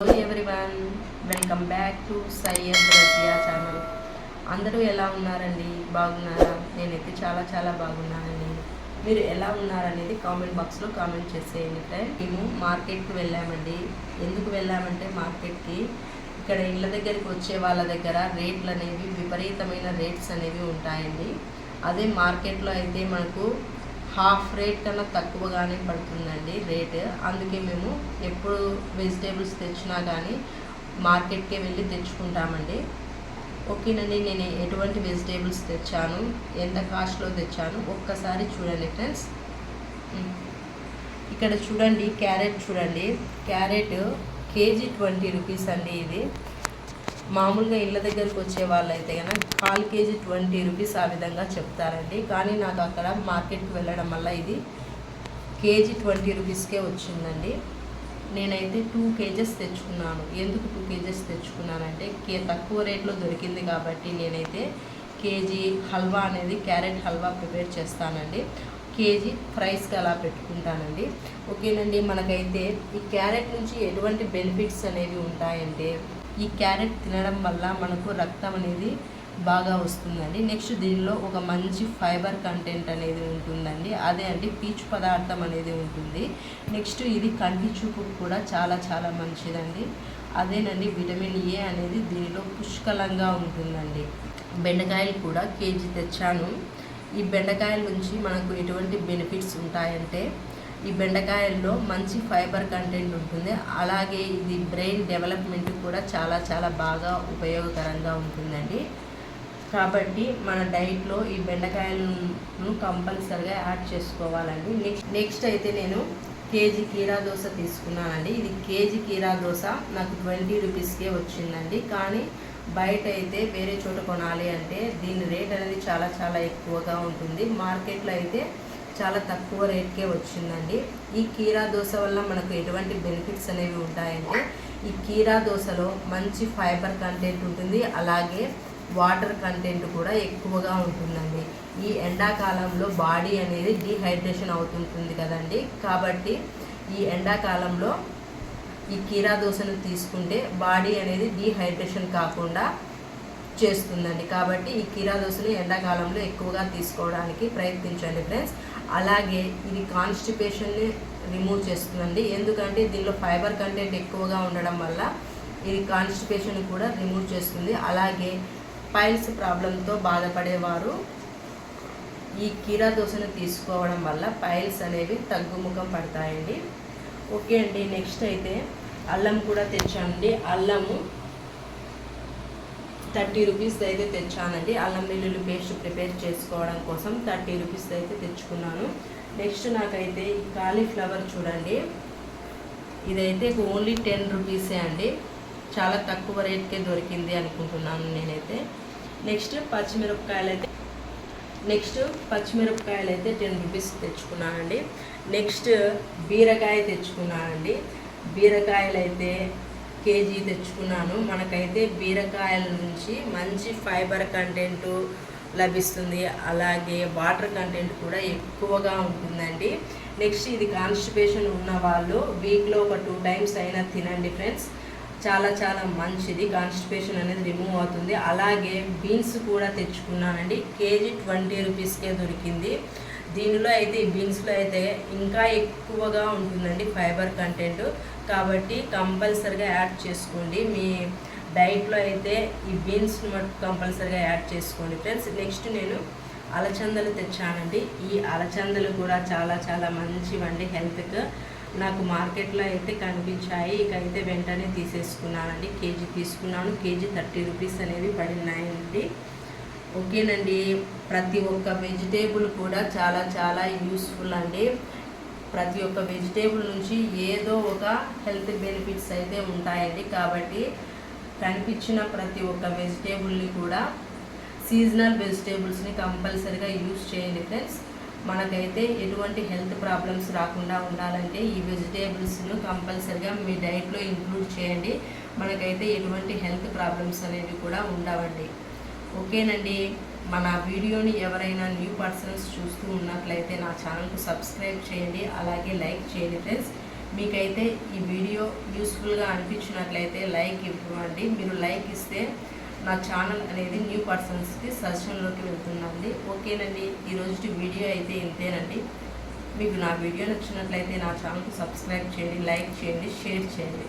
Hello everyone welcome back to Syed Razia channel అందరూ ఎలా ఉన్నారండి? బాగున్నారా? నేనైతే చాలా చాలా బాగున్నానండి. మీరు ఎలా ఉన్నారనేది కామెంట్ బాక్స్లో కామెంట్ చేసేయండి ఫ్రెండ్ మేము మార్కెట్కి వెళ్ళామండి. ఎందుకు వెళ్ళామంటే మార్కెట్కి ఇక్కడ ఇళ్ళ దగ్గరికి వచ్చే వాళ్ళ దగ్గర రేట్లు అనేవి విపరీతమైన రేట్స్ అనేవి ఉంటాయండి. అదే మార్కెట్లో అయితే మనకు హాఫ్ రేట్ కన్నా తక్కువగానే పడుతుందండి రేట్. అందుకే మేము ఎప్పుడు వెజిటేబుల్స్ తెచ్చినా కానీ మార్కెట్కే వెళ్ళి తెచ్చుకుంటామండి. ఓకేనండి నేను ఎటువంటి వెజిటేబుల్స్ తెచ్చాను ఎంత కాస్ట్లో తెచ్చాను ఒక్కసారి చూడండి ఫ్రెండ్స్. ఇక్కడ చూడండి క్యారెట్ చూడండి. క్యారెట్ కేజీ ట్వంటీ రూపీస్ అండి ఇది. మామూలుగా ఇళ్ళ దగ్గరికి వచ్చే వాళ్ళైతే కనుక కాల్ కేజీ ట్వంటీ రూపీస్ ఆ విధంగా చెప్తారండి. కానీ నాకు అక్కడ మార్కెట్కి వెళ్ళడం వల్ల ఇది కేజీ ట్వంటీ రూపీస్కే వచ్చిందండి. నేనైతే టూ కేజెస్ తెచ్చుకున్నాను. ఎందుకు టూ కేజెస్ తెచ్చుకున్నానంటే కే తక్కువ రేట్లో దొరికింది కాబట్టి నేనైతే కేజీ హల్వా అనేది క్యారెట్ హల్వా ప్రిపేర్ చేస్తానండి. కేజీ ఫ్రైస్కి అలా పెట్టుకుంటానండి. ఓకేనండి మనకైతే ఈ క్యారెట్ నుంచి ఎటువంటి బెనిఫిట్స్ అనేవి ఉంటాయంటే ఈ క్యారెట్ తినడం వల్ల మనకు రక్తం అనేది బాగా వస్తుందండి. నెక్స్ట్ దీనిలో ఒక మంచి ఫైబర్ కంటెంట్ అనేది ఉంటుందండి. అదే అండి పీచు పదార్థం అనేది ఉంటుంది. నెక్స్ట్ ఇది కంటి చూపుకు కూడా చాలా చాలా మంచిదండి. అదేనండి విటమిన్ ఏ అనేది దీనిలో పుష్కలంగా ఉంటుందండి. బెండకాయలు కూడా కేజీ తెచ్చాను. ఈ బెండకాయల నుంచి మనకు ఎటువంటి బెనిఫిట్స్ ఉంటాయంటే ఈ బెండకాయల్లో మంచి ఫైబర్ కంటెంట్ ఉంటుంది. అలాగే ఇది బ్రెయిన్ డెవలప్మెంట్ కూడా చాలా చాలా బాగా ఉపయోగకరంగా ఉంటుందండి. కాబట్టి మన డైట్లో ఈ బెండకాయలను కంపల్సరిగా యాడ్ చేసుకోవాలండి. నెక్స్ట్ నెక్స్ట్ అయితే నేను కేజీ కీరా దోశ తీసుకున్నానండి. ఇది కేజీ కీరా దోశ నాకు ట్వంటీ రూపీస్కే వచ్చిందండి. కానీ బయట అయితే వేరే చోట కొనాలి అంటే దీని రేట్ అనేది చాలా చాలా ఎక్కువగా ఉంటుంది. మార్కెట్లో అయితే చాలా తక్కువ రేట్కే వచ్చిందండి. ఈ కీరా దోశ వల్ల మనకు ఎటువంటి బెనిఫిట్స్ అనేవి ఉంటాయంటే ఈ కీరా దోశలో మంచి ఫైబర్ కంటెంట్ ఉంటుంది. అలాగే వాటర్ కంటెంట్ కూడా ఎక్కువగా ఉంటుందండి. ఈ ఎండాకాలంలో బాడీ అనేది డీహైడ్రేషన్ అవుతుంటుంది కదండి. కాబట్టి ఈ ఎండాకాలంలో ఈ కీరా దోశను తీసుకుంటే బాడీ అనేది డీహైడ్రేషన్ కాకుండా చేస్తుందండి. కాబట్టి ఈ కీరా దోశను ఎండాకాలంలో ఎక్కువగా తీసుకోవడానికి ప్రయత్నించండి ఫ్రెండ్స్. అలాగే ఇది కాన్స్టిపేషన్ని రిమూవ్ చేస్తుందండి. ఎందుకంటే దీనిలో ఫైబర్ కంటెంట్ ఎక్కువగా ఉండడం వల్ల ఇది కాన్స్టిపేషన్ కూడా రిమూవ్ చేస్తుంది. అలాగే పైల్స్ ప్రాబ్లంతో బాధపడేవారు ఈ కీరా దోశను తీసుకోవడం వల్ల పైల్స్ అనేవి తగ్గుముఖం పడతాయండి. ఓకే అండి నెక్స్ట్ అయితే అల్లం కూడా తెచ్చానండి అల్లము థర్టీ రూపీస్ అయితే తెచ్చానండి. అల్లం వెల్లుల్లి పేస్ట్ ప్రిపేర్ చేసుకోవడం కోసం థర్టీ రూపీస్ అయితే తెచ్చుకున్నాను. నెక్స్ట్ నాకైతే ఈ కాలీఫ్లవర్ చూడండి. ఇదైతే ఓన్లీ టెన్ రూపీసే అండి. చాలా తక్కువ రేట్కే దొరికింది అనుకుంటున్నాను నేనైతే. నెక్స్ట్ పచ్చిమిరపకాయలు అయితే నెక్స్ట్ పచ్చిమిరపకాయలు అయితే టెన్ రూపీస్ తెచ్చుకున్నానండి. నెక్స్ట్ బీరకాయ తెచ్చుకున్నానండి. బీరకాయలు అయితే కేజీ తెచ్చుకున్నాను. మనకైతే బీరకాయల నుంచి మంచి ఫైబర్ కంటెంట్ లభిస్తుంది. అలాగే వాటర్ కంటెంట్ కూడా ఎక్కువగా ఉంటుందండి. నెక్స్ట్ ఇది కాన్స్టిపేషన్ ఉన్న వాళ్ళు వీక్లో ఒక టూ టైమ్స్ అయినా తినండి ఫ్రెండ్స్. చాలా చాలా మంచిది. కాన్స్టిపేషన్ అనేది రిమూవ్ అవుతుంది. అలాగే బీన్స్ కూడా తెచ్చుకున్నానండి. కేజీ ట్వంటీ రూపీస్కే దొరికింది. దీనిలో అయితే ఈ బీన్స్లో అయితే ఇంకా ఎక్కువగా ఉంటుందండి ఫైబర్ కంటెంట్ కాబట్టి కంపల్సరిగా యాడ్ చేసుకోండి. మీ డైట్లో అయితే ఈ బీన్స్ మటుకు కంపల్సరిగా యాడ్ చేసుకోండి. ఫ్రెండ్స్ నెక్స్ట్ నేను అలచందలు తెచ్చానండి. ఈ అలచందలు కూడా చాలా చాలా మంచివండి. హెల్త్కి నాకు మార్కెట్లో అయితే కనిపించాయి. ఇక అయితే వెంటనే తీసేసుకున్నానండి. కేజీ తీసుకున్నాను. కేజీ థర్టీ రూపీస్ అనేవి పడినాయండి. ఓకేనండి ప్రతి ఒక్క వెజిటేబుల్ కూడా చాలా చాలా యూస్ఫుల్ అండి. ప్రతి ఒక్క వెజిటేబుల్ నుంచి ఏదో ఒక హెల్త్ బెనిఫిట్స్ అయితే ఉంటాయండి. కాబట్టి కనిపించిన ప్రతి ఒక్క వెజిటేబుల్ని కూడా సీజనల్ వెజిటేబుల్స్ని కంపల్సరిగా యూస్ చేయండి ఫ్రెండ్స్. మనకైతే ఎటువంటి హెల్త్ ప్రాబ్లమ్స్ రాకుండా ఉండాలంటే ఈ వెజిటేబుల్స్ను కంపల్సరిగా మీ డైట్లో ఇంక్లూడ్ చేయండి. మనకైతే ఎటువంటి హెల్త్ ప్రాబ్లమ్స్ అనేవి కూడా ఉండవండి. ఓకేనండి. మన వీడియోని ఎవరైనా న్యూ పర్సన్స్ చూస్తూ ఉన్నట్లయితే నా ఛానల్కు సబ్స్క్రైబ్ చేయండి. అలాగే లైక్ చేయండి ఫ్రెండ్స్. మీకైతే ఈ వీడియో యూస్ఫుల్గా అనిపించినట్లయితే లైక్ ఇవ్వండి. మీరు లైక్ ఇస్తే నా ఛానల్ అనేది న్యూ పర్సన్స్కి సజెషన్లోకి వెళ్తుందండి. ఓకేనండి. ఈరోజు వీడియో అయితే ఇంతేనండి. మీకు నా వీడియో నచ్చినట్లయితే నా ఛానల్కి సబ్స్క్రైబ్ చేయండి లైక్ చేయండి షేర్ చేయండి.